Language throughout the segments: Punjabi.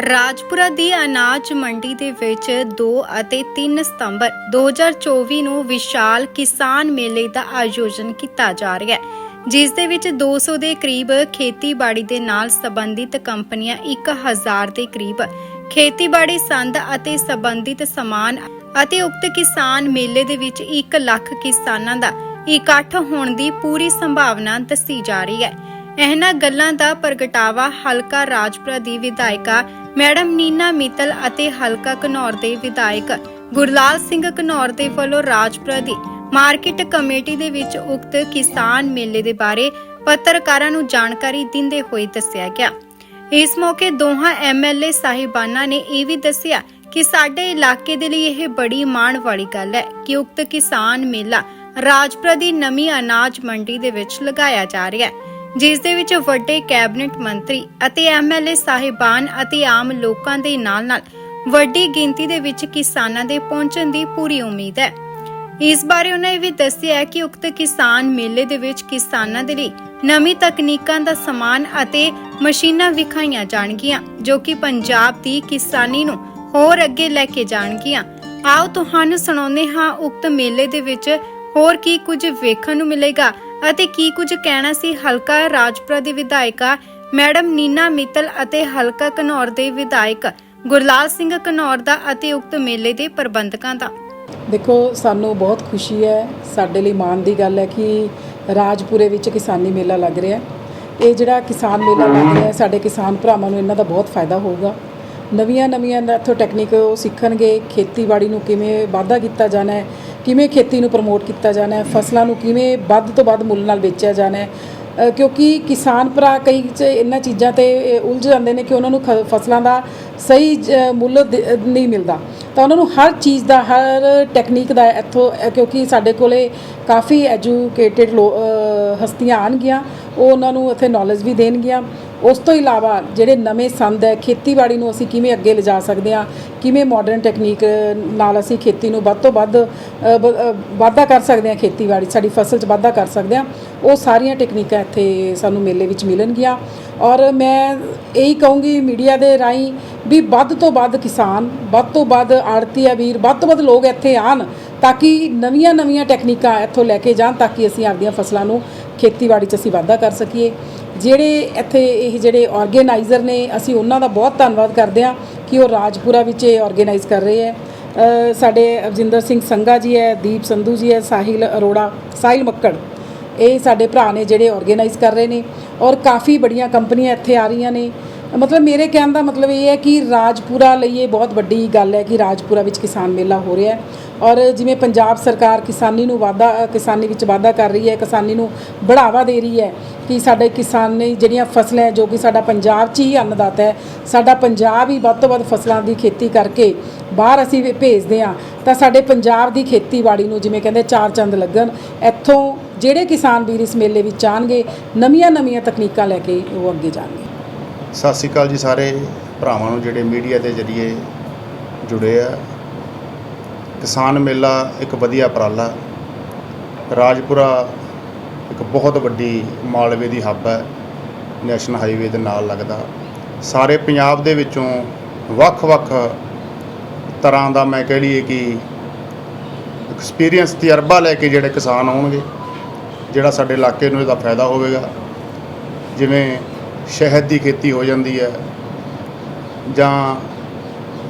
ਰਾਜਪੁਰਾ ਦੀ ਅਨਾਜ ਮੰਡੀ ਦੇ ਵਿੱਚ 2 ਅਤੇ 3 ਸਤੰਬਰ 2024 ਨੂੰ ਵਿਸ਼ਾਲ ਕਿਸਾਨ ਮੇਲੇ ਦਾ ਆਯੋਜਨ ਕੀਤਾ ਜਾ ਰਿਹਾ ਹੈ, ਜਿਸ ਦੇ ਵਿੱਚ 200 ਦੇ ਕਰੀਬ ਖੇਤੀਬਾੜੀ ਦੇ ਨਾਲ ਸੰਬੰਧਿਤ ਕੰਪਨੀਆਂ 1000 ਦੇ ਕਰੀਬ ਖੇਤੀਬਾੜੀ ਸੰਦ ਅਤੇ ਸੰਬੰਧਿਤ ਸਮਾਨ ਅਤੇ ਉਕਤ ਕਿਸਾਨ ਮੇਲੇ ਦੇ ਵਿੱਚ 1 ਲੱਖ ਕਿਸਾਨਾਂ ਦਾ ਇਕੱਠ ਹੋਣ ਦੀ ਪੂਰੀ ਸੰਭਾਵਨਾ ਦੱਸੀ ਜਾ ਰਹੀ ਹੈ। ਇਹਨਾਂ ਗੱਲਾਂ ਦਾ ਪ੍ਰਗਟਾਵਾ ਹਲਕਾ ਰਾਜਪੁਰਾ ਦੀ ਵਿਧਾਇਕਾ ਮੈਡਮ ਨੀਨਾ ਮਿੱਤਲ ਅਤੇ ਹਲਕਾ ਘਨੌਰ ਦੇ ਵਿਧਾਇਕ ਗੁਰਲਾਲ ਸਿੰਘ ਘਨੌਰ ਦੇ ਵੱਲੋਂ ਰਾਜਪੁਰਾ ਦੀ ਮਾਰਕੀਟ ਕਮੇਟੀ ਦੇ ਵਿੱਚ ਉਕਤ ਕਿਸਾਨ ਮੇਲੇ ਦੇ ਬਾਰੇ ਪੱਤਰਕਾਰਾਂ ਨੂੰ ਜਾਣਕਾਰੀ ਦਿੰਦੇ ਹੋਏ ਦੱਸਿਆ ਗਿਆ। ਇਸ ਮੌਕੇ ਦੋਹਾਂ ਐਮਐਲਏ ਸਾਹਿਬਾਨਾਂ ਨੇ ਇਹ ਵੀ ਦੱਸਿਆ ਕਿ ਸਾਡੇ ਇਲਾਕੇ ਦੇ ਲਈ ਇਹ ਬੜੀ ਮਾਣ ਵਾਲੀ ਗੱਲ ਹੈ ਕਿ ਉਕਤ ਕਿਸਾਨ ਮੇਲਾ ਰਾਜਪੁਰਾ ਦੀ ਨਵੀਂ ਅਨਾਜ ਮੰਡੀ ਦੇ ਵਿੱਚ ਲਗਾਇਆ ਜਾ ਰਿਹਾ ਹੈ। ਜਿਸ ਦੇ ਵਿੱਚ ਵੱਡੇ ਕੈਬਨਿਟ ਮੰਤਰੀ ਅਤੇ ਐਮਐਲਏ ਸਾਹਿਬਾਨ ਅਤੇ ਆਮ ਲੋਕਾਂ ਦੇ ਨਾਲ-ਨਾਲ ਵੱਡੀ ਗਿਣਤੀ ਦੇ ਵਿੱਚ ਕਿਸਾਨਾਂ ਦੇ ਪਹੁੰਚਣ ਦੀ ਪੂਰੀ ਉਮੀਦ ਹੈ। ਇਸ ਬਾਰੇ ਉਹਨਾਂ ਇਹ ਵੀ ਦੱਸਿਆ ਕਿ ਉਕਤ ਕਿਸਾਨ ਮੇਲੇ ਦੇ ਵਿੱਚ ਕਿਸਾਨਾਂ ਦੇ ਲਈ ਨਵੀਂ ਤਕਨੀਕਾਂ ਦਾ ਸਮਾਨ ਅਤੇ ਮਸ਼ੀਨਾਂ ਵਿਖਾਈਆਂ ਜਾਣਗੀਆਂ, ਜੋ ਕਿ ਪੰਜਾਬ ਦੀ ਕਿਸਾਨੀ ਨੂੰ ਹੋਰ ਅੱਗੇ ਲੈ ਕੇ ਜਾਣਗੀਆਂ। ਆਓ ਤੁਹਾਨੂੰ ਸੁਣਾਉਂਦੇ ਹਾਂ ਉਕਤ ਮੇਲੇ ਦੇ ਵਿੱਚ ਹੋਰ ਕੀ ਕੁਝ ਵੇਖਣ ਨੂੰ ਮਿਲੇਗਾ। ਅਤੇ ਕੀ ਕੁਝ ਕਹਿਣਾ ਸੀ ਹਲਕਾ ਰਾਜਪੁਰਾ ਦੀ ਵਿਧਾਇਕਾ ਮੈਡਮ ਨੀਨਾ ਮਿੱਤਲ ਅਤੇ ਹਲਕਾ ਘਨੌਰ ਦੇ ਵਿਧਾਇਕ ਗੁਰਲਾਲ ਸਿੰਘ ਘਨੌਰ ਦਾ ਅਤੇ ਉਕਤ ਮੇਲੇ ਦੇ ਪ੍ਰਬੰਧਕਾਂ ਦਾ? ਦੇਖੋ, ਸਾਨੂੰ ਬਹੁਤ ਖੁਸ਼ੀ ਹੈ, ਸਾਡੇ ਲਈ ਮਾਣ ਦੀ ਗੱਲ ਹੈ ਕਿ ਰਾਜਪੁਰੇ ਵਿੱਚ ਕਿਸਾਨੀ ਮੇਲਾ ਲੱਗ ਰਿਹਾ ਹੈ। ਇਹ ਜਿਹੜਾ ਕਿਸਾਨ ਮੇਲਾ ਲੱਗ ਰਿਹਾ ਹੈ, ਸਾਡੇ ਕਿਸਾਨ ਭਰਾਵਾਂ ਨੂੰ ਇਹਨਾਂ ਦਾ ਬਹੁਤ ਫਾਇਦਾ ਹੋਊਗਾ। ਨਵੀਆਂ ਨਵੀਆਂ ਇੱਥੋਂ ਟੈਕਨੀਕ ਉਹ ਸਿੱਖਣਗੇ, ਖੇਤੀਬਾੜੀ ਨੂੰ ਕਿਵੇਂ ਵਾਧਾ ਕੀਤਾ ਜਾਣਾ ਹੈ ਕਿਵੇਂ ਖੇਤੀ ਨੂੰ ਪ੍ਰਮੋਟ ਕੀਤਾ ਜਾਣਾ ਹੈ? ਫਸਲਾਂ ਨੂੰ ਕਿਵੇਂ ਵੱਧ ਤੋਂ ਵੱਧ ਮੁੱਲ ਨਾਲ ਵੇਚਿਆ ਜਾਣਾ ਹੈ? ਕਿਉਂਕਿ ਕਿਸਾਨ ਭਰਾ ਕਈ ਇਹਨਾਂ ਚੀਜ਼ਾਂ ਤੇ ਉਲਝ ਜਾਂਦੇ ਨੇ ਕਿ ਉਹਨਾਂ ਨੂੰ ਖ- ਫਸਲਾਂ ਦਾ ਸਹੀ ਮੁੱਲ ਦ- ਨਹੀਂ ਮਿਲਦਾ। ਤਾਂ ਉਹਨਾਂ ਨੂੰ ਹਰ ਚੀਜ਼ ਦਾ, ਹਰ ਟੈਕਨੀਕ ਦਾ ਇੱਥੋਂ ਕਿਉਂਕਿ ਸਾਡੇ ਕੋਲੇ ਕਾਫੀ ਐਜੂਕੇਟਿਡ ਹਸਤੀਆਂ ਆਣਗੀਆਂ ਉਹ ਉਹਨਾਂ ਨੂੰ ਇੱਥੇ ਨੌਲੇਜ ਵੀ ਦੇਣਗੀਆਂ। ਉਸ ਤੋਂ ਇਲਾਵਾ ਜਿਹੜੇ ਨਵੇਂ ਸੰਦ ਹੈ, ਖੇਤੀਬਾੜੀ ਨੂੰ ਅਸੀਂ ਕਿਵੇਂ ਅੱਗੇ ਲਿਜਾ ਸਕਦੇ ਹਾਂ, ਕਿਵੇਂ ਮਾਡਰਨ ਟੈਕਨੀਕ ਨਾਲ ਅਸੀਂ ਖੇਤੀ ਨੂੰ ਵੱਧ ਤੋਂ ਵੱਧ ਵਾਧਾ ਕਰ ਸਕਦੇ ਹਾਂ ਖੇਤੀਬਾੜੀ, ਸਾਡੀ ਫਸਲ 'ਚ ਵਾਧਾ ਕਰ ਸਕਦੇ ਹਾਂ, ਉਹ ਸਾਰੀਆਂ ਟੈਕਨੀਕਾਂ ਇੱਥੇ ਸਾਨੂੰ ਮੇਲੇ ਵਿੱਚ ਮਿਲਣਗੀਆਂ। ਔਰ ਮੈਂ ਇਹੀ ਕਹੂੰਗੀ ਮੀਡੀਆ ਦੇ ਰਾਹੀਂ ਵੀ ਵੱਧ ਤੋਂ ਵੱਧ ਕਿਸਾਨ, ਵੱਧ ਤੋਂ ਵੱਧ ਆੜਤੀਆ ਵੀਰ, ਵੱਧ ਤੋਂ ਵੱਧ ਲੋਕ ਇੱਥੇ ਆਣ ਤਾਂ ਕਿ ਨਵੀਆਂ ਨਵੀਆਂ ਟੈਕਨੀਕਾਂ ਇੱਥੋਂ ਲੈ ਕੇ ਜਾਣ, ਤਾਂ ਕਿ ਅਸੀਂ ਆਪਦੀਆਂ ਫਸਲਾਂ ਨੂੰ ਖੇਤੀਬਾੜੀ 'ਚ ਅਸੀਂ ਵਾਧਾ ਕਰ ਸਕੀਏ। ਜਿਹੜੇ ਇੱਥੇ ਇਹ ਜਿਹੜੇ ਆਰਗੇਨਾਈਜ਼ਰ ਨੇ, ਅਸੀਂ ਉਹਨਾਂ ਦਾ ਬਹੁਤ ਧੰਨਵਾਦ ਕਰਦੇ ਹਾਂ ਕਿ ਉਹ ਰਾਜਪੁਰਾ ਵਿੱਚ ਇਹ ਆਰਗੇਨਾਈਜ਼ ਕਰ ਰਹੇ ਹੈ। ਸਾਡੇ ਅਵਜਿੰਦਰ ਸਿੰਘ ਸੰਘਾ ਜੀ ਹੈ, ਦੀਪ ਸੰਧੂ ਜੀ ਹੈ, ਸਾਹਿਲ ਅਰੋੜਾ, ਸਾਹਿਲ ਮੱਕੜ। ਇਹ ਸਾਡੇ ਭਰਾ ਨੇ ਜਿਹੜੇ ਆਰਗੇਨਾਈਜ਼ ਕਰ ਰਹੇ ਨੇ। ਔਰ ਕਾਫੀ ਬੜੀਆਂ ਕੰਪਨੀਆਂ ਇੱਥੇ ਆ ਰਹੀਆਂ ਨੇ। ਮਤਲਬ ਮੇਰੇ ਕਹਿਣ ਦਾ ਮਤਲਬ ਇਹ ਹੈ ਕਿ ਰਾਜਪੁਰਾ ਲਈ ਇਹ ਬਹੁਤ ਵੱਡੀ ਗੱਲ ਹੈ ਕਿ ਰਾਜਪੁਰਾ ਵਿੱਚ ਕਿਸਾਨ ਮੇਲਾ ਹੋ ਰਿਹਾ ਹੈ। ਔਰ ਜਿਵੇਂ ਪੰਜਾਬ ਸਰਕਾਰ ਕਿਸਾਨੀ ਨੂੰ ਵਾਧਾ, ਕਿਸਾਨੀ ਵਿੱਚ ਵਾਧਾ ਕਰ ਰਹੀ ਹੈ, ਕਿਸਾਨੀ ਨੂੰ ਬੜਾਵਾ ਦੇ ਰਹੀ ਹੈ ਕਿ ਸਾਡੇ ਕਿਸਾਨੀ ਜਿਹੜੀਆਂ ਫਸਲਾਂ ਹੈ, ਜੋ ਕਿ ਸਾਡਾ ਪੰਜਾਬ 'ਚ ਹੀ ਅੰਨਦਾਤਾ ਹੈ, ਸਾਡਾ ਪੰਜਾਬ ਹੀ ਵੱਧ ਤੋਂ ਵੱਧ ਫਸਲਾਂ ਦੀ ਖੇਤੀ ਕਰਕੇ ਬਾਹਰ ਅਸੀਂ ਭੇਜਦੇ ਹਾਂ, ਤਾਂ ਸਾਡੇ ਪੰਜਾਬ ਦੀ ਖੇਤੀਬਾੜੀ ਨੂੰ ਜਿਵੇਂ ਕਹਿੰਦੇ ਚਾਰ ਚੰਦ ਲੱਗਣ, ਇੱਥੋਂ ਜਿਹੜੇ ਕਿਸਾਨ ਵੀਰ ਇਸ ਮੇਲੇ ਵਿੱਚ ਆਉਣਗੇ ਨਵੀਆਂ ਨਵੀਆਂ ਤਕਨੀਕਾਂ ਲੈ ਕੇ ਉਹ ਅੱਗੇ ਜਾਣਗੇ। ਸਤਿ ਸ਼੍ਰੀ ਅਕਾਲ ਜੀ ਸਾਰੇ ਭਰਾਵਾਂ ਨੂੰ, ਜਿਹੜੇ ਮੀਡੀਆ ਦੇ ਜ਼ਰੀਏ ਜੁੜੇ ਆ। ਕਿਸਾਨ ਮੇਲਾ ਇੱਕ ਵਧੀਆ ਉਪਰਾਲਾ। ਰਾਜਪੁਰਾ ਇੱਕ ਬਹੁਤ ਵੱਡੀ ਮਾਲਵੇ ਦੀ ਹੱਬ ਹੈ। ਨੈਸ਼ਨਲ ਹਾਈਵੇ ਦੇ ਨਾਲ ਲੱਗਦਾ। ਸਾਰੇ ਪੰਜਾਬ ਦੇ ਵਿੱਚੋਂ ਵੱਖ-ਵੱਖ ਤਰ੍ਹਾਂ ਦਾ ਮੈਂ ਕਹਿ ਲਈਏ ਕਿ ਐਕਸਪੀਰੀਅੰਸ ਤਜਰਬਾ ਲੈ ਕੇ ਜਿਹੜੇ ਕਿਸਾਨ ਆਉਣਗੇ ਜਿਹੜਾ ਸਾਡੇ ਇਲਾਕੇ ਨੂੰ ਇਹਦਾ ਫਾਇਦਾ ਹੋਵੇਗਾ। ਜਿਵੇਂ ਸ਼ਹਿਦ ਦੀ ਖੇਤੀ ਹੋ ਜਾਂਦੀ ਹੈ, ਜਾਂ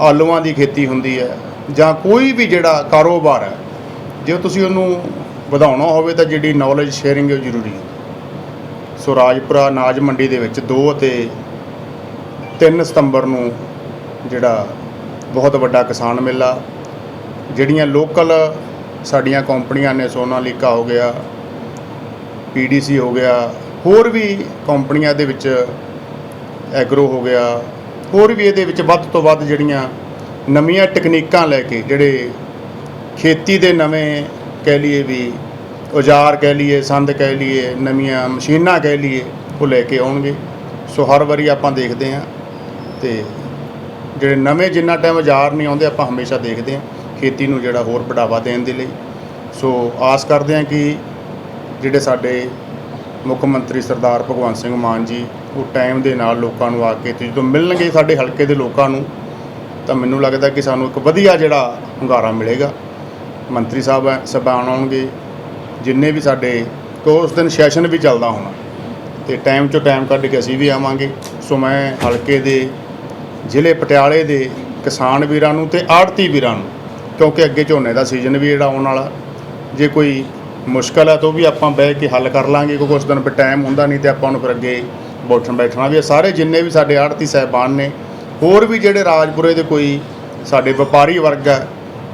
ਆਲੂਆਂ ਦੀ ਖੇਤੀ ਹੁੰਦੀ ਹੈ, ਜਾਂ ਕੋਈ ਵੀ ਜਿਹੜਾ ਕਾਰੋਬਾਰ ਹੈ, ਜੇ ਤੁਸੀਂ ਉਹਨੂੰ ਵਧਾਉਣਾ ਹੋਵੇ ਤਾਂ ਜਿਹੜੀ ਨੌਲੇਜ ਸ਼ੇਅਰਿੰਗ ਹੈ ਉਹ ਜ਼ਰੂਰੀ ਹੈ। ਸੋ ਰਾਜਪੁਰਾ ਅਨਾਜ ਮੰਡੀ ਦੇ ਵਿੱਚ 2 ਅਤੇ 3 ਸਤੰਬਰ ਨੂੰ ਜਿਹੜਾ ਬਹੁਤ ਵੱਡਾ ਕਿਸਾਨ ਮੇਲਾ, ਜਿਹੜੀਆਂ ਲੋਕਲ ਸਾਡੀਆਂ ਕੰਪਨੀਆਂ ਨੇ ਸੋਨਾਲੀਕਾ ਹੋ ਗਿਆ ਪੀਡੀਸੀ ਹੋ ਗਿਆ ਹੋਰ ਵੀ ਕੰਪਨੀਆਂ ਦੇ ਵਿੱਚ ਐਗਰੋ ਹੋ ਗਿਆ, ਹੋਰ ਵੀ ਇਹਦੇ ਵਿੱਚ ਵੱਧ ਤੋਂ ਵੱਧ ਜਿਹੜੀਆਂ ਨਵੀਆਂ ਟੈਕਨੀਕਾਂ ਲੈ ਕੇ ਜਿਹੜੇ ਖੇਤੀ ਦੇ ਨਵੇਂ ਕਹਿ ਲਈਏ ਵੀ ਔਜ਼ਾਰ ਕਹਿ ਲਈਏ, ਸੰਦ ਕਹਿ ਲਈਏ, ਨਵੀਆਂ ਮਸ਼ੀਨਾਂ ਕਹਿ ਲਈਏ, ਉਹ ਲੈ ਕੇ ਆਉਣਗੇ। ਸੋ ਹਰ ਵਾਰੀ ਆਪਾਂ ਦੇਖਦੇ ਹਾਂ ਤੇ ਜਿਹੜੇ ਨਵੇਂ ਜਿੰਨਾ ਟਾਈਮ ਔਜ਼ਾਰ ਨਹੀਂ ਆਉਂਦੇ, ਆਪਾਂ ਹਮੇਸ਼ਾ ਦੇਖਦੇ ਹਾਂ ਖੇਤੀ ਨੂੰ ਜਿਹੜਾ ਹੋਰ ਬੜਾਵਾ ਦੇਣ ਦੇ ਲਈ। ਸੋ ਆਸ ਕਰਦੇ ਹਾਂ ਕਿ ਜਿਹੜੇ ਸਾਡੇ ਮੁੱਖ ਮੰਤਰੀ ਸਰਦਾਰ ਭਗਵੰਤ ਸਿੰਘ ਮਾਨ ਜੀ, ਉਹ ਟਾਈਮ ਦੇ ਨਾਲ ਲੋਕਾਂ ਨੂੰ ਆ ਕੇ ਤੇ ਜਦੋਂ ਮਿਲਣਗੇ ਸਾਡੇ ਹਲਕੇ ਦੇ ਲੋਕਾਂ ਨੂੰ, ਤਾਂ ਮੈਨੂੰ ਲੱਗਦਾ ਕਿ ਸਾਨੂੰ ਇੱਕ ਵਧੀਆ ਜਿਹੜਾ ਹੁੰਗਾਰਾ ਮਿਲੇਗਾ। ਮੰਤਰੀ ਸਾਹਿਬ ਸਾਹਿਬਾਨ ਆਉਣਗੇ, ਜਿੰਨੇ ਵੀ ਸਾਡੇ ਉਸ ਦਿਨ ਸੈਸ਼ਨ ਵੀ ਚੱਲਦਾ ਹੋਣਾ। ਤੇ ਟਾਈਮ ਚੋਂ ਟਾਈਮ ਕੱਢ ਕੇ ਅਸੀਂ ਵੀ ਆਵਾਂਗੇ। ਸੋ ਮੈਂ ਹਲਕੇ ਦੇ, ਜ਼ਿਲ੍ਹੇ ਪਟਿਆਲੇ ਦੇ ਕਿਸਾਨ ਵੀਰਾਂ ਨੂੰ ਤੇ ਆੜਤੀ ਵੀਰਾਂ ਨੂੰ, ਕਿਉਂਕਿ ਅੱਗੇ ਝੋਨੇ ਦਾ ਸੀਜ਼ਨ ਵੀ ਜਿਹੜਾ ਆਉਣ ਵਾਲਾ, ਜੇ ਕੋਈ ਮੁਸ਼ਕਲ ਹੈ ਤਾਂ ਉਹ ਵੀ ਆਪਾਂ ਬਹਿ ਕੇ ਹੱਲ ਕਰ ਲਾਂਗੇ, ਕਿਉਂਕਿ ਉਸ ਦਿਨ ਫਿਰ ਟਾਈਮ ਹੁੰਦਾ ਨਹੀਂ ਤੇ ਆਪਾਂ ਨੂੰ ਫਿਰ ਅੱਗੇ ਬੈਠਣ ਬੈਠਣਾ ਵੀ ਹੈ। ਸਾਰੇ ਜਿੰਨੇ ਵੀ ਸਾਡੇ ਆੜਤੀ ਸਹਿਬਾਨ ਨੇ, ਹੋਰ ਵੀ ਜਿਹੜੇ ਰਾਜਪੁਰੇ ਦੇ ਕੋਈ ਸਾਡੇ ਵਪਾਰੀ ਵਰਗ ਹੈ,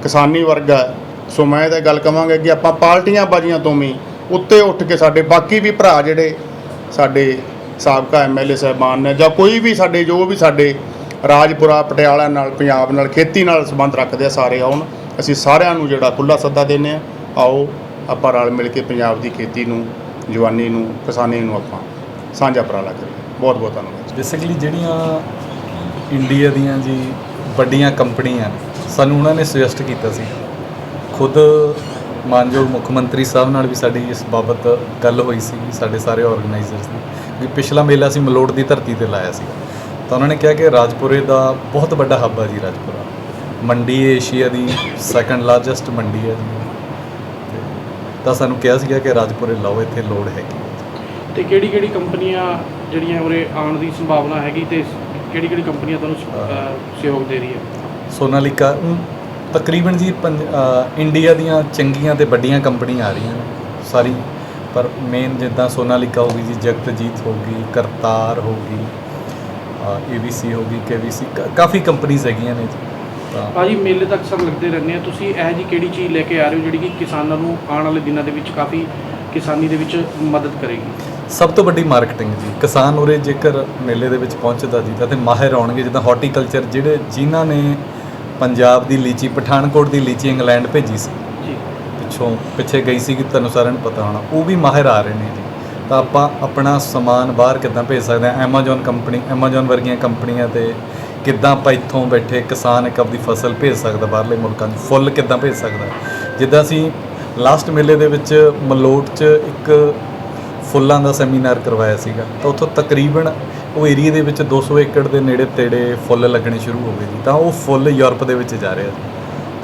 ਕਿਸਾਨੀ ਵਰਗ ਹੈ, ਸੋ ਮੈਂ ਇਹ ਤਾਂ ਗੱਲ ਕਵਾਂਗਾ ਕਿ ਆਪਾਂ ਪਾਰਟੀਆਂ ਬਾਜੀਆਂ ਤੋਂ ਵੀ ਉੱਤੇ ਉੱਠ ਕੇ ਸਾਡੇ ਬਾਕੀ ਵੀ ਭਰਾ ਜਿਹੜੇ ਸਾਡੇ ਸਾਬਕਾ ਐਮਐਲਏ ਸਾਹਿਬਾਨ ਨੇ ਜਾਂ ਕੋਈ ਵੀ ਸਾਡੇ, ਜੋ ਵੀ ਸਾਡੇ ਰਾਜਪੁਰਾ, ਪਟਿਆਲਾ ਨਾਲ, ਪੰਜਾਬ ਨਾਲ, ਖੇਤੀ ਨਾਲ ਸੰਬੰਧ ਰੱਖਦੇ ਆ ਸਾਰੇ ਆਉਣ, ਅਸੀਂ ਸਾਰਿਆਂ ਨੂੰ ਜਿਹੜਾ ਖੁੱਲਾ ਸੱਦਾ ਦਿੰਦੇ ਆ ਆਓ ਆਪਾਂ ਰਲ ਮਿਲ ਕੇ ਪੰਜਾਬ ਦੀ ਖੇਤੀ ਨੂੰ, ਜਵਾਨੀ ਨੂੰ, ਕਿਸਾਨੀ ਨੂੰ ਆਪਾਂ ਸਾਂਝਾ ਉਪਰਾਲਾ ਕਰੀਏ ਬਹੁਤ ਬਹੁਤ ਧੰਨਵਾਦ ਬੇਸਿਕਲੀ ਜਿਹੜੀਆਂ ਇੰਡੀਆ ਦੀਆਂ ਜੀ ਵੱਡੀਆਂ ਕੰਪਨੀਆਂ, ਸਾਨੂੰ ਉਹਨਾਂ ਨੇ ਸੁਜੈਸਟ ਕੀਤਾ ਸੀ। ਖੁਦ ਮਾਨਯੋਗ ਮੁੱਖ ਮੰਤਰੀ ਸਾਹਿਬ ਨਾਲ ਵੀ ਸਾਡੀ ਇਸ ਬਾਬਤ ਗੱਲ ਹੋਈ ਸੀ, ਸਾਡੇ ਸਾਰੇ ਆਰਗੇਨਾਈਜ਼ਰਸ ਦੀ। ਵੀ ਪਿਛਲਾ ਮੇਲਾ ਅਸੀਂ ਮਲੋੜ ਦੀ ਧਰਤੀ ਤੇ ਲਾਇਆ ਸੀ। ਤਾਂ ਉਹਨਾਂ ਨੇ ਕਿਹਾ ਕਿ ਰਾਜਪੁਰੇ ਦਾ ਬਹੁਤ ਵੱਡਾ ਹੱਬ ਆ ਜੀ ਰਾਜਪੁਰਾ। ਮੰਡੀ ਏਸ਼ੀਆ ਦੀ ਸੈਕੰਡ ਲਾਰਜੈਸਟ ਮੰਡੀ ਹੈ ਜੀ। ਤਾਂ ਸਾਨੂੰ ਕਿਹਾ ਸੀਗਾ ਕਿ ਰਾਜਪੁਰੇ ਲਾਓ ਇੱਥੇ ਲੋੜ ਹੈਗੀ। ਤੇ ਕਿਹੜੀ ਕਿਹੜੀ ਕੰਪਨੀਆਂ ਜਿਹੜੀਆਂ ਉਰੇ ਆਉਣ ਦੀ ਸੰਭਾਵਨਾ ਹੈਗੀ ਤੇ ਕਿਹੜੀ ਕਿਹੜੀ ਕੰਪਨੀਆਂ ਤੁਹਾਨੂੰ ਅਹ, ਸਹਿਯੋਗ ਦੇ ਰਹੀ ਹੈ? ਸੋਨਾਲੀਕਾ ਅਮ, ਤਕਰੀਬਨ ਜੀ ਪੰਜ- ਅ, ਇੰਡੀਆ ਦੀਆਂ ਚੰਗੀਆਂ ਤੇ ਵੱਡੀਆਂ ਕੰਪਨੀਆਂ ਆ ਰਹੀਆਂ ਨੇ ਸਾਰੀ। ਪਰ ਮੇਨ ਜਿੱਦਾਂ ਸੋਨਾਲੀਕਾ ਹੋ ਗਈ ਜੀ ਜਗਤਜੀਤ ਹੋ ਗਈ ਕਰਤਾਰ ਹੋ ਗਈ ਏਬੀਸੀ ਹੋ ਗਈ ਕੇਬੀਸੀ ਕਾਫੀ ਕੰਪਨੀਆਂ ਹੈਗੀਆਂ ਨੇ ਜੀ। ਤਾਂ ਭਾਜੀ ਮੇਲੇ ਤੱਕ ਸਭ ਲੱਗਦੇ ਰਹਿੰਦੇ ਆ। ਤੁਸੀਂ ਇਹ ਜੀ ਕਿਹੜੀ ਚੀਜ਼ ਲੈ ਕੇ ਆ ਰਹੇ ਹੋ ਜਿਹੜੀ ਕਿ ਕਿਸਾਨਾਂ ਨੂੰ ਆਉਣ ਵਾਲੇ ਦਿਨਾਂ ਦੇ ਵਿੱਚ ਕਾਫੀ ਕਿਸਾਨੀ ਦੇ ਵਿੱਚ ਮਦਦ ਕਰੇਗੀ? ਸਭ ਤੋਂ ਵੱਡੀ ਮਾਰਕੀਟਿੰਗ ਜੀ। ਕਿਸਾਨ ਉਰੇ ਜੇਕਰ ਮੇਲੇ ਦੇ ਵਿੱਚ ਪਹੁੰਚਦਾ ਜੀ ਤਾਂ ਤੇ ਮਾਹਿਰ ਆਉਣਗੇ ਜਿੱਦਾਂ ਹਾਰਟੀਕਲਚਰ ਜਿਹੜੇ ਜਿਨ੍ਹਾਂ ਨੇ ਪੰਜਾਬ ਦੀ ਲੀਚੀ ਪਠਾਨਕੋਟ ਦੀ ਲੀਚੀ ਇੰਗਲੈਂਡ ਭੇਜੀ ਸੀ। ਜੀ। ਪਿੱਛੋਂ ਪਿੱਛੇ ਗਈ ਸੀ ਕਿ ਤੁਹਾਨੂੰ ਸਾਰਿਆਂ ਨੂੰ ਪਤਾ ਹੋਣਾ। ਉਹ ਵੀ ਮਾਹਿਰ ਆ ਰਹੇ ਨੇ ਜੀ। ਤਾਂ ਆਪਾਂ ਆਪਣਾ ਸਮਾਨ ਬਾਹਰ ਕਿੱਦਾਂ ਭੇਜ ਸਕਦੇ ਹਾਂ? Amazon ਕੰਪਨੀ Amazon ਵਰਗੀਆਂ ਕੰਪਨੀਆਂ ਤੇ ਕਿੱਦਾਂ ਆਪਾਂ ਇੱਥੋਂ ਬੈਠੇ ਕਿਸਾਨ ਇੱਕ ਆਪਦੀ ਫਸਲ ਭੇਜ ਸਕਦਾ, ਬਾਹਰਲੇ ਮੁਲਕਾਂ 'ਚ ਫੁੱਲ ਕਿੱਦਾਂ ਭੇਜ ਸਕਦਾ। ਜਿੱਦਾਂ ਅਸੀਂ ਲਾਸਟ ਮੇਲੇ ਦੇ ਵਿੱਚ ਮਲੋਟ 'ਚ ਇੱਕ ਫੁੱਲਾਂ ਦਾ ਸੈਮੀਨਾਰ ਕਰਵਾਇਆ ਸੀਗਾ, ਤਾਂ ਉੱਥੋਂ ਤਕਰੀਬਨ ਉਹ ਏਰੀਆ ਦੇ ਵਿੱਚ 200 ਏਕੜ ਦੇ ਨੇੜੇ ਤੇੜੇ ਫੁੱਲ ਲੱਗਣੇ ਸ਼ੁਰੂ ਹੋ ਗਏ ਜੀ, ਤਾਂ ਉਹ ਫੁੱਲ ਯੂਰਪ ਦੇ ਵਿੱਚ ਜਾ ਰਿਹਾ ਜੀ।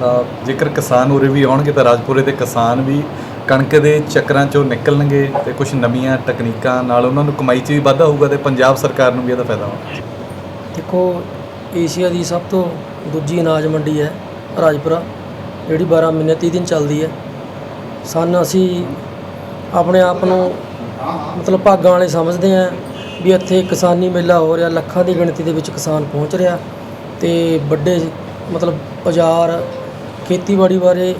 ਤਾਂ ਜੇਕਰ ਕਿਸਾਨ ਉਰੇ ਵੀ ਆਉਣਗੇ, ਤਾਂ ਰਾਜਪੁਰੇ ਦੇ ਕਿਸਾਨ ਵੀ ਕਣਕ ਦੇ ਚੱਕਰਾਂ ਚੋਂ ਨਿਕਲਣਗੇ ਤੇ ਕੁਝ ਨਵੀਆਂ ਤਕਨੀਕਾਂ ਨਾਲ ਉਹਨਾਂ ਨੂੰ ਕਮਾਈ 'ਚ ਵੀ ਵਾਧਾ ਹੋਊਗਾ ਤੇ ਪੰਜਾਬ ਸਰਕਾਰ ਨੂੰ ਵੀ ਇਹਦਾ ਫਾਇਦਾ ਹੋਣਾ ਦੇਖੋ ਏਸ਼ੀਆ ਦੀ ਸਭ ਤੋਂ ਦੂਜੀ ਅਨਾਜ ਮੰਡੀ ਹੈ ਰਾਜਪੁਰਾ, ਜਿਹੜੀ 12 ਮਹੀਨੇ 30 ਦਿਨ ਚੱਲਦੀ ਹੈ। ਸਨ ਅਸੀਂ ਆਪਣੇ ਆਪ ਨੂੰ ਮਤਲਬ ਭਾਗਾਂ ਵਾਲੇ ਸਮਝਦੇ ਹਾਂ ਵੀ ਇੱਥੇ ਕਿਸਾਨੀ ਮੇਲਾ ਹੋ ਰਿਹਾ, ਲੱਖਾਂ ਦੀ ਗਿਣਤੀ ਦੇ ਵਿੱਚ ਕਿਸਾਨ ਪਹੁੰਚ ਰਿਹਾ ਤੇ ਵੱਡੇ ਮਤਲਬ ਔਜ਼ਾਰ ਖੇਤੀਬਾੜੀ ਬਾਰੇ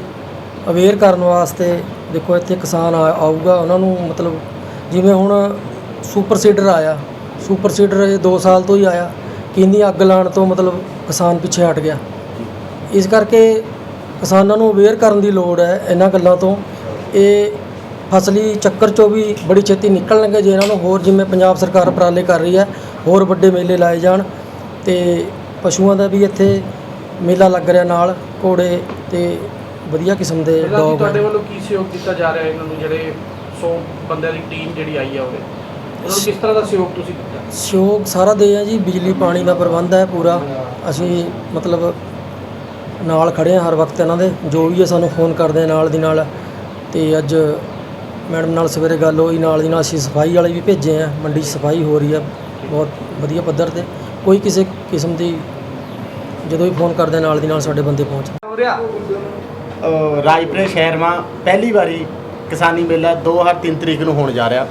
ਅਵੇਅਰ ਕਰਨ ਵਾਸਤੇ ਦੇਖੋ ਇੱਥੇ ਕਿਸਾਨ ਆ- ਆਊਗਾ, ਉਹਨਾਂ ਨੂੰ ਮਤਲਬ ਜਿਵੇਂ ਹੁਣ ਸੁਪਰ ਸੀਡਰ ਆਇਆ, ਸੁਪਰ ਸੀਡਰ ਇਹ 2 ਸਾਲ ਤੋਂ ਹੀ ਆਇਆ। ਕਿੰਨੀ ਅੱਗ ਲਾਉਣ ਤੋਂ ਮਤਲਬ ਕਿਸਾਨ ਪਿੱਛੇ ਹਟ ਗਿਆ। ਇਸ ਕਰਕੇ ਕਿਸਾਨਾਂ ਨੂੰ ਅਵੇਅਰ ਕਰਨ ਦੀ ਲੋੜ ਹੈ ਇਹਨਾਂ ਗੱਲਾਂ ਤੋਂ। ਇਹ ਫਸਲੀ ਚੱਕਰ ਚੋਂ ਵੀ ਬੜੀ ਛੇਤੀ ਨਿਕਲਣਗੇ ਜੇ ਇਹਨਾਂ ਨੂੰ ਹੋਰ ਜਿਵੇਂ ਪੰਜਾਬ ਸਰਕਾਰ ਉਪਰਾਲੇ ਕਰ ਰਹੀ ਹੈ ਹੋਰ ਵੱਡੇ ਮੇਲੇ ਲਾਏ ਜਾਣ ਤੇ ਪਸ਼ੂਆਂ ਦਾ ਵੀ ਇੱਥੇ ਮੇਲਾ ਲੱਗ ਰਿਹਾ ਨਾਲ ਘੋੜੇ ਤੇ ਵਧੀਆ ਕਿਸਮ ਦੇ ਡੌਗ ਤੁਹਾਡੇ ਵੱਲੋਂ ਕੀ ਸਹਿਯੋਗ ਦਿੱਤਾ ਜਾ ਰਿਹਾ ਇਹਨਾਂ ਨੂੰ ਜਿਹੜੇ 100 ਬੰਦਿਆਂ ਦੀ ਟੀਮ ਜਿਹੜੀ ਆਈ ਆ ਉਰੇ? ਉਹਨਾਂ ਨੂੰ ਕਿਸ ਤਰ੍ਹਾਂ ਦਾ ਸਹਿਯੋਗ ਤੁਸੀਂ ਦਿੱਤਾ? ਸਹਿਯੋਗ ਸਾਰਾ ਦੇ ਆ ਜੀ ਬਿਜਲੀ ਪਾਣੀ ਦਾ ਪ੍ਰਬੰਧ ਹੈ ਪੂਰਾ। ਅਸੀਂ ਮਤਲਬ ਨਾਲ ਖੜੇ ਹਾਂ ਹਰ ਵਕਤ ਇਹਨਾਂ ਦੇ ਜੋ ਵੀ ਹੈ ਸਾਨੂੰ ਫੋਨ ਕਰਦੇ ਆ ਨਾਲ ਦੀ ਨਾਲ। ਤੇ ਅੱਜ ਮੈਡਮ ਨਾਲ ਸਵੇਰੇ ਗੱਲ ਹੋਈ ਨਾਲ ਦੀ ਨਾਲ ਅਸੀਂ ਸਫ਼ਾਈ ਵਾਲੇ ਵੀ ਭੇਜੇ ਆ ਮੰਡੀ 'ਚ ਸਫ਼ਾਈ ਹੋ ਰਹੀ ਆ ਬਹੁਤ ਵਧੀਆ ਪੱਧਰ ਤੇ। ਕੋਈ ਕਿਸੇ ਕਿਸਮ ਦੀ ਜਦੋਂ ਵੀ ਫੋਨ ਕਰਦੇ ਆ ਨਾਲ ਦੀ ਨਾਲ ਸਾਡੇ ਬੰਦੇ ਪਹੁੰਚ ਅ, ਰਾਜਪੁਰੇ ਸ਼ਹਿਰ ਮਾ ਪਹਿਲੀ ਵਾਰੀ ਕਿਸਾਨੀ ਮੇਲਾ 2 ਹਰ 3 ਤਰੀਕ ਨੂੰ ਹੋਣ ਜਾ ਰਿਹਾ।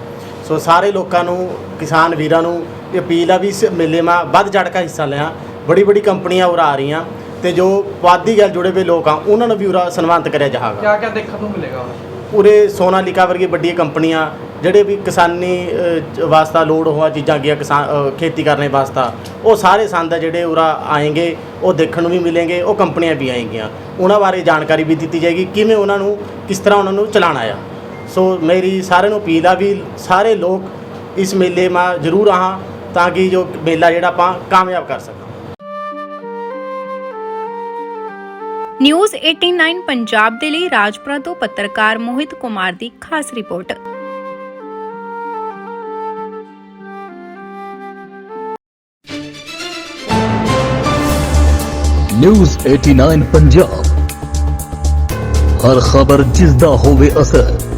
ਸੋ ਸਾਰੇ ਲੋਕਾਂ ਨੂੰ ਕਿਸਾਨ ਵੀਰਾਂ ਨੂੰ ਇਹ ਅਪੀਲ ਆ ਵੀ ਇਸ ਮੇਲੇ ਮਾ ਵੱਧ ਚੜ੍ਹ ਕੇ ਹਿੱਸਾ ਲਿਆ। ਬੜੀ ਬੜੀ ਕੰਪਨੀਆਂ ਉਰਾ ਆ ਰਹੀਆਂ ਤੇ ਜੋ ਵਾਦੀ ਗੱਲ ਜੁੜੇ ਹੋਏ ਲੋਕ ਆ ਉਹਨਾਂ ਨੂੰ ਵੀ ਉਰਾ ਸਨਮਾਨਿਤ ਕਰਿਆ ਜਾਏਗਾ ਕਿਆ ਕਿਆ ਦੇਖਣ ਨੂੰ ਮਿਲੇਗਾ ਉਰੇ ਸੋਨਾਲੀਕਾ ਵਰਗੀ ਵੱਡੀਆਂ ਕੰਪਨੀਆਂ ਜਿਹੜੇ ਵੀ ਕਿਸਾਨੀ ਅ, ਵਾਸਤਾ ਲੋੜ ਹੋਆ ਚੀਜ਼ਾਂ ਗਿਆ ਕਿਸਾਨ ਅ, ਖੇਤੀ ਕਰਨੇ ਵਾਸਤਾ ਉਹ ਸਾਰੇ ਸੰਦ ਆ ਜਿਹੜੇ ਉਰਾ ਆਏਗੇ ਉਹ ਦੇਖਣ ਨੂੰ ਵੀ ਮਿਲेंगे ਉਹ ਕੰਪਨੀਆਂ ਵੀ ਆਏਗੀਆਂ। ਉਹਨਾਂ ਬਾਰੇ ਜਾਣਕਾਰੀ ਵੀ ਦਿੱਤੀ ਜਾਏਗੀ ਕਿਵੇਂ ਉਹਨਾਂ ਨੂੰ ਕਿਸ ਤਰ੍ਹਾਂ ਉਹਨਾਂ ਨੂੰ ਚਲਾਉਣਾ ਆ। ਸੋ ਮੇਰੀ ਸਾਰਿਆਂ ਨੂੰ ਅਪੀਲ ਆ ਵੀ ਸਾਰੇ ਲੋਕ ਇਸ ਮੇਲੇ ਮਾ ਜ਼ਰੂਰ ਆਹਾਂ ਤਾਂ ਕਿ ਜੋ ਮੇਲਾ ਜਿਹੜਾ ਆਪਾਂ ਕਾਮਯਾਬ ਕਰ ਸਕਾਂ ਨਿਊਜ਼ 89 ਪੰਜਾਬ ਦੇ ਲਈ ਰਾਜਪੁਰਾ ਤੋਂ ਪੱਤਰਕਾਰ ਮੋਹਿਤ ਕੁਮਾਰ ਦੀ ਖਾਸ ਰਿਪੋਰਟ। ਨਿਊਜ਼ 89 ਪੰਜਾਬ। ਹਰ ਖਬਰ ਜਿਸ ਦਾ ਹੋਵੇ ਅਸਰ।